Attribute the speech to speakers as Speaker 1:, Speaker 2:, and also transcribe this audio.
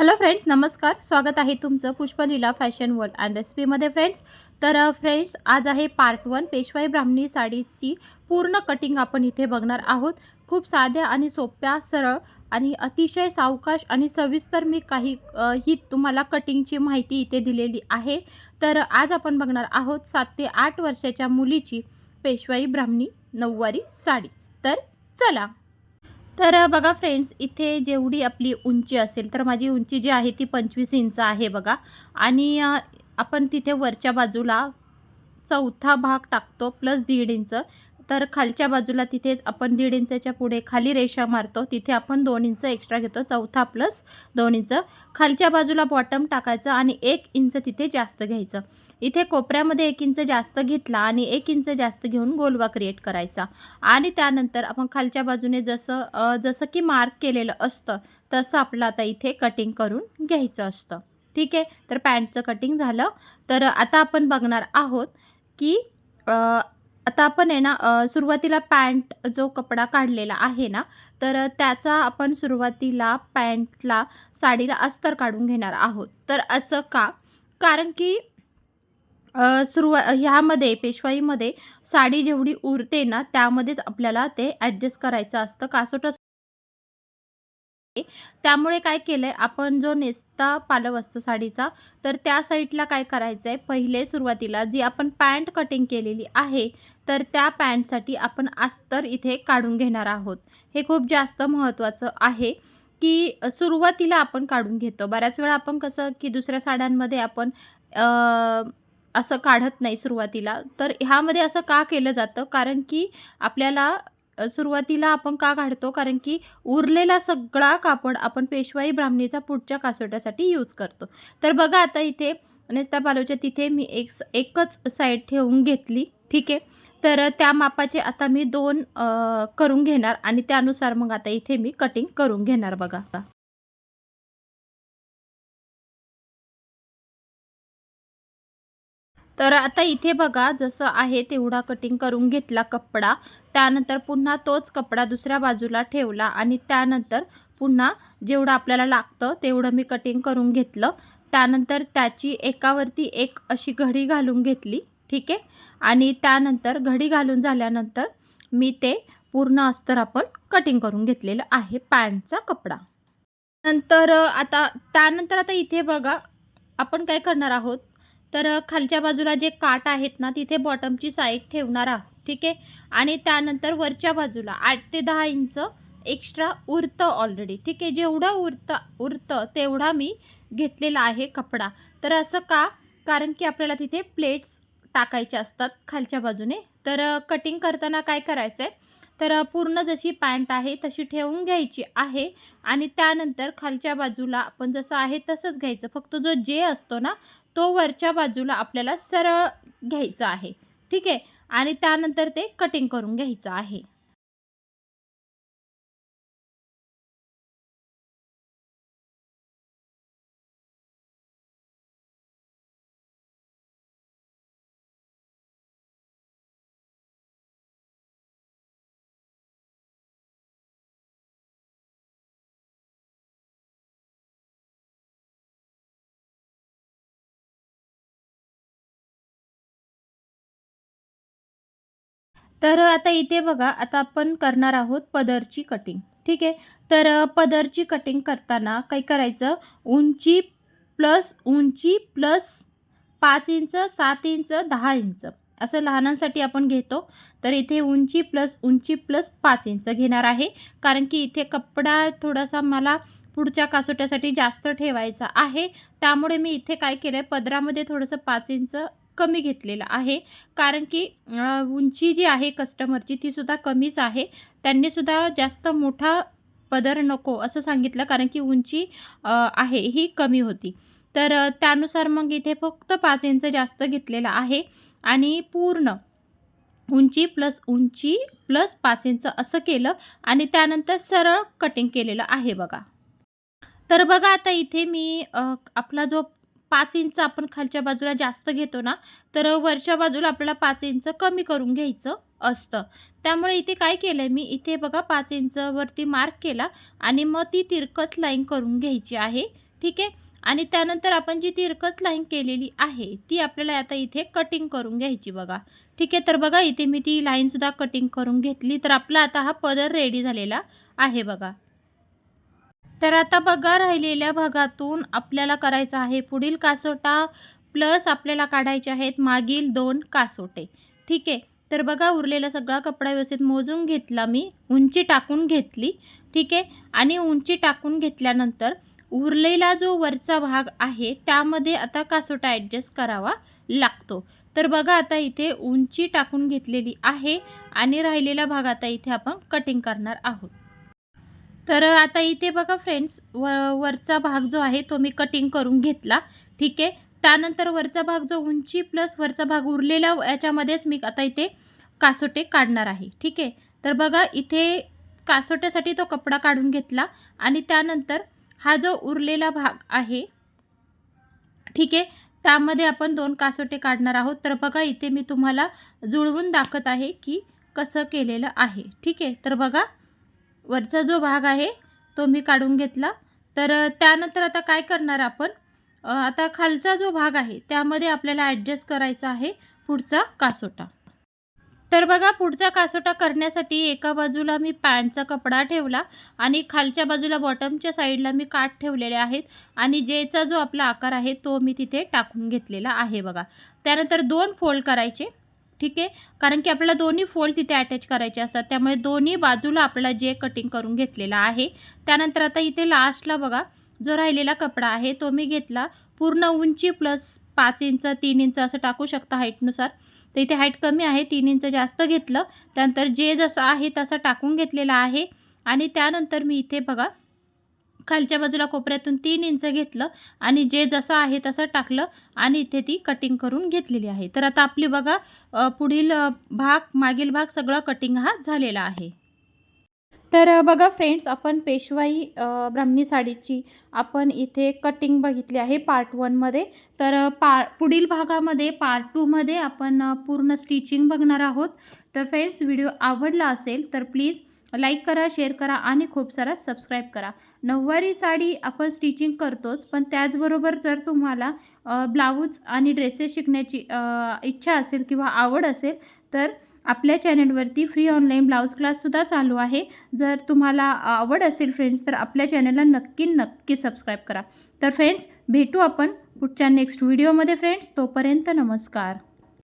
Speaker 1: Hello friends नमस्कार. स्वागत आहे तुमचं पुष्पलीला फॅशन वर्ल्ड अँड रेसिपीमध्ये फ्रेंड्स तर फ्रेंड्स आज आहे पार्ट वन पेशवाई ब्राह्मणी साडीची पूर्ण कटिंग आपण इथे बघणार आहोत. खूप साध्या आणि सोप्या सरळ आणि अतिशय सावकाश आणि सविस्तर मी काही ही तुम्हाला कटिंगची माहिती इथे दिलेली आहे. तर आज आपण बघणार आहोत सात ते आठ वर्षाच्या मुलीची पेशवाई ब्राह्मणी नऊवारी साडी. तर चला. तर बघा फ्रेंड्स इथे जेवढी आपली उंची असेल तर माझी उंची जी आहे ती पंचवीस इंच आहे बघा. आणि आपण तिथे वरच्या बाजूला चौथा भाग टाकतो प्लस दीड इंच. तर खालच्या बाजूला तिथेच आपण दीड इंचाच्या पुढे खाली रेषा मारतो. तिथे आपण दोन इंच एक्स्ट्रा घेतो. चौथा प्लस दोन इंच. खालच्या बाजूला बॉटम टाकायचं आणि एक इंच तिथे जास्त घ्यायचं. इथे कोपऱ्यामध्ये एक इंच जास्त घेतला आणि एक इंच जास्त घेऊन गोलवा क्रिएट करायचा. आणि त्यानंतर आपण खालच्या बाजूने जसं जसं की मार्क केलेलं असतं तसं आपलं आता इथे कटिंग करून घ्यायचं असतं. ठीक आहे? तर पॅन्टचं कटिंग झालं. तर आता आपण बघणार आहोत की आता आपण आहे ना सुरुवातीला पॅन्ट जो कपडा काढलेला आहे ना तर त्याचा आपण सुरुवातीला पॅन्टला साडीला अस्तर काढून घेणार आहोत. तर असं का? कारण की सुरुवा ह्यामध्ये पेशवाईमध्ये साडी जेवढी उरते ना त्यामध्येच आपल्याला ते ॲडजस्ट करायचं असतं. कासोटा त्यामुळे काय केलं आहे आपण जो नेसता पालव असतो साडीचा तर त्या साईडला काय करायचं आहे पहिले सुरुवातीला जी आपण पॅन्ट कटिंग केलेली आहे तर त्या पॅन्टसाठी आपण अस्तर इथे काढून घेणार आहोत. हे खूप जास्त महत्त्वाचं आहे की सुरुवातीला आपण काढून घेतो. बऱ्याच वेळा आपण कसं की दुसऱ्या साड्यांमध्ये आपण असं काढत नाही सुरुवातीला. तर ह्यामध्ये असं का केलं जातं? कारण की आपल्याला सुरुवातीला आपण का काढतो कारण की उरलेला सगळा कापड आपण पेशवाई ब्राह्मणीचा पुढच्या कासोट्यासाठी यूज करतो. तर बघा आता इथे नेस्ता पालवच्या तिथे मी एक एकच साईड ठेवून घेतली. ठीक आहे? तर त्या मापाचे आता मी दोन करून घेणार आणि त्यानुसार मग आता इथे मी कटिंग करून घेणार बघा. तर आता इथे बघा जसं आहे तेवढा कटिंग करून घेतला कपडा. त्यानंतर पुन्हा तोच कपडा दुसऱ्या बाजूला ठेवला आणि त्यानंतर पुन्हा जेवढं आपल्याला लागतं तेवढं मी कटिंग करून घेतलं. त्यानंतर त्याची एकावरती एक अशी घडी घालून घेतली ठीक आहे? आणि त्यानंतर घडी घालून झाल्यानंतर मी ते पूर्ण अस्तर आपण कटिंग करून घेतलेलं आहे पॅन्टचा कपडा. नंतर आता त्यानंतर आता इथे बघा आपण काय करणार आहोत? तर खालच्या बाजूला जे काट आहेत ना तिथे बॉटमची साईड ठेवणार आहोत ठीक आहे? आणि त्यानंतर वरच्या बाजूला आठ ते दहा इंच एक्स्ट्रा उरतं ऑलरेडी ठीक आहे? जेवढं उरतं उरतं तेवढा मी घेतलेला आहे कपडा. तर असं का? कारण की आपल्याला तिथे प्लेट्स टाकायचे असतात खालच्या बाजूने. तर कटिंग करताना काय करायचं आहे तर पूर्ण जशी पॅन्ट आहे तशी ठेवून घ्यायची आहे आणि त्यानंतर खालच्या बाजूला आपण जसं आहे तसंच घ्यायचं. फक्त जो जे असतो ना तो वरच्या बाजूला आपल्याला सरळ घ्यायचा आहे. ठीक आहे? आणि त्यानंतर ते कटिंग करून घ्यायचं आहे. तर आता इथे बघा आता आपण करणार आहोत पदरची कटिंग ठीक आहे? तर पदरची कटिंग करताना काय करायचं? उंची प्लस उंची प्लस पाच इंच सात इंच दहा इंच. असं लहानांसाठी आपण घेतो. तर इथे उंची प्लस उंची प्लस पाच इंच घेणार आहे. कारण की इथे कपडा थोडासा मला पुढच्या कासोट्यासाठी जास्त ठेवायचा आहे. त्यामुळे मी इथे काय केलं आहे पदरामध्ये थोडंसं पाच इंच कमी घेतलेला आहे. कारण की उंची जी आहे कस्टमरची तीसुद्धा कमीच आहे. त्यांनीसुद्धा जास्त मोठा पदर नको असं सांगितलं. कारण की उंची आहे ही कमी होती. तर त्यानुसार मग इथे फक्त पाच इंच जास्त घेतलेलं आहे. आणि पूर्ण उंची प्लस उंची प्लस पाच इंच असं केलं. आणि त्यानंतर सरळ कटिंग केलेलं आहे बघा. तर बघा आता इथे मी आपला जो पाच इंच आपण खालच्या बाजूला जास्त घेतो ना तर वरच्या बाजूला आपल्याला पाच इंच कमी करून घ्यायचं असतं. त्यामुळे इथे काय केलं आहे मी इथे बघा पाच इंचवरती मार्क केला आणि मग ती तिरकस लाईन करून घ्यायची आहे. ठीक आहे? आणि त्यानंतर आपण जी तिरकस लाईन केलेली आहे ती आपल्याला आता इथे कटिंग करून घ्यायची बघा. ठीक आहे? तर बघा इथे मी ती लाईनसुद्धा कटिंग करून घेतली. तर आपला आता हा पदर रेडी झालेला आहे बघा. तर आता बघा राहिलेल्या भागातून आपल्याला करायचं आहे पुढील कासोटा प्लस आपल्याला काढायचे आहेत मागील दोन कासोटे. ठीक आहे? तर बघा उरलेला सगळा कपडा व्यवस्थित मोजून घेतला मी. उंची टाकून घेतली. ठीक आहे? आणि उंची टाकून घेतल्यानंतर उरलेला जो वरचा भाग आहे त्यामध्ये आता कासोटा ॲडजस्ट करावा लागतो. तर बघा आता इथे उंची टाकून घेतलेली आहे आणि राहिलेला भाग आता इथे आपण कटिंग करणार आहोत. तर आता इथे बघा फ्रेंड्स व वरचा भाग जो आहे तो मी कटिंग करून घेतला. ठीक आहे? त्यानंतर वरचा भाग जो उंची प्लस वरचा भाग उरलेला याच्यामध्येच मी आता इथे कासोटे काढणार आहे. ठीक आहे? तर बघा इथे कासोट्यासाठी तो कपडा काढून घेतला आणि त्यानंतर हा जो उरलेला भाग आहे ठीक आहे? त्यामध्ये आपण दोन कासोटे काढणार आहोत. तर बघा इथे मी तुम्हाला जुळवून दाखवत आहे की कसं केलेलं आहे. ठीक आहे? तर बघा वरचा जो भाग आहे तो मी काढून घेतला. तर त्यानंतर आता काय करणार आपण? आता खालचा जो भाग आहे त्यामध्ये आपल्याला ॲडजस्ट करायचा आहे पुढचा कासोटा. तर बघा पुढचा कासोटा करण्यासाठी एका बाजूला मी पॅन्टचा कपडा ठेवला आणि खालच्या बाजूला बॉटमच्या साईडला मी काठ ठेवलेले आहेत आणि जेचा जो आपला आकार आहे तो मी तिथे टाकून घेतलेला आहे बघा. त्यानंतर दोन फोल्ड करायचे. ठीक आहे? कारण की आपल्याला दोन्ही फोल्ड तिथे अटॅच करायचे असतात. त्यामुळे दोन्ही बाजूला आपल्याला जे कटिंग करून घेतलेलं आहे त्यानंतर आता इथे लास्टला बघा जो राहिलेला कपडा आहे तो मी घेतला. पूर्ण उंची प्लस पाच इंच तीन इंच असं टाकू शकता हाईटनुसार तर इथे हाईट कमी आहे तीन इंच जास्त घेतलं. त्यानंतर जे जसं आहे तसं टाकून घेतलेलं आहे. आणि त्यानंतर मी इथे बघा खालच्या बाजूला कोपऱ्यातून तीन इंच घेतलं आणि जे जसं आहे तसं टाकलं आणि इथे ती कटिंग करून घेतलेली आहे. तर आता आपली बघा पुढील भाग मागील भाग सगळं कटिंग हा झालेला आहे. तर बघा फ्रेंड्स आपण पेशवाई ब्राह्मणी साडीची आपण इथे कटिंग बघितली आहे पार्ट वनमध्ये तर पा पुढील भागामध्ये पार्ट टूमध्ये आपण पूर्ण स्टिचिंग बघणार आहोत. तर फ्रेंड्स व्हिडिओ आवडला असेल तर प्लीज लाईक करा शेअर करा आणि खूप सारा सबस्क्राईब करा. नऊवारी साडी आपण स्टिचिंग करतोच पण त्याचबरोबर जर तुम्हाला ब्लाऊज आणि ड्रेसेस शिकण्याची इच्छा असेल किंवा आवड असेल तर आपल्या चॅनलवरती फ्री ऑनलाईन ब्लाऊज क्लाससुद्धा चालू आहे. जर तुम्हाला आवड असेल फ्रेंड्स तर आपल्या चॅनलला नक्की नक्की सबस्क्राईब करा. तर फ्रेंड्स भेटू आपण पुढच्या नेक्स्ट व्हिडिओमध्ये फ्रेंड्स तोपर्यंत नमस्कार.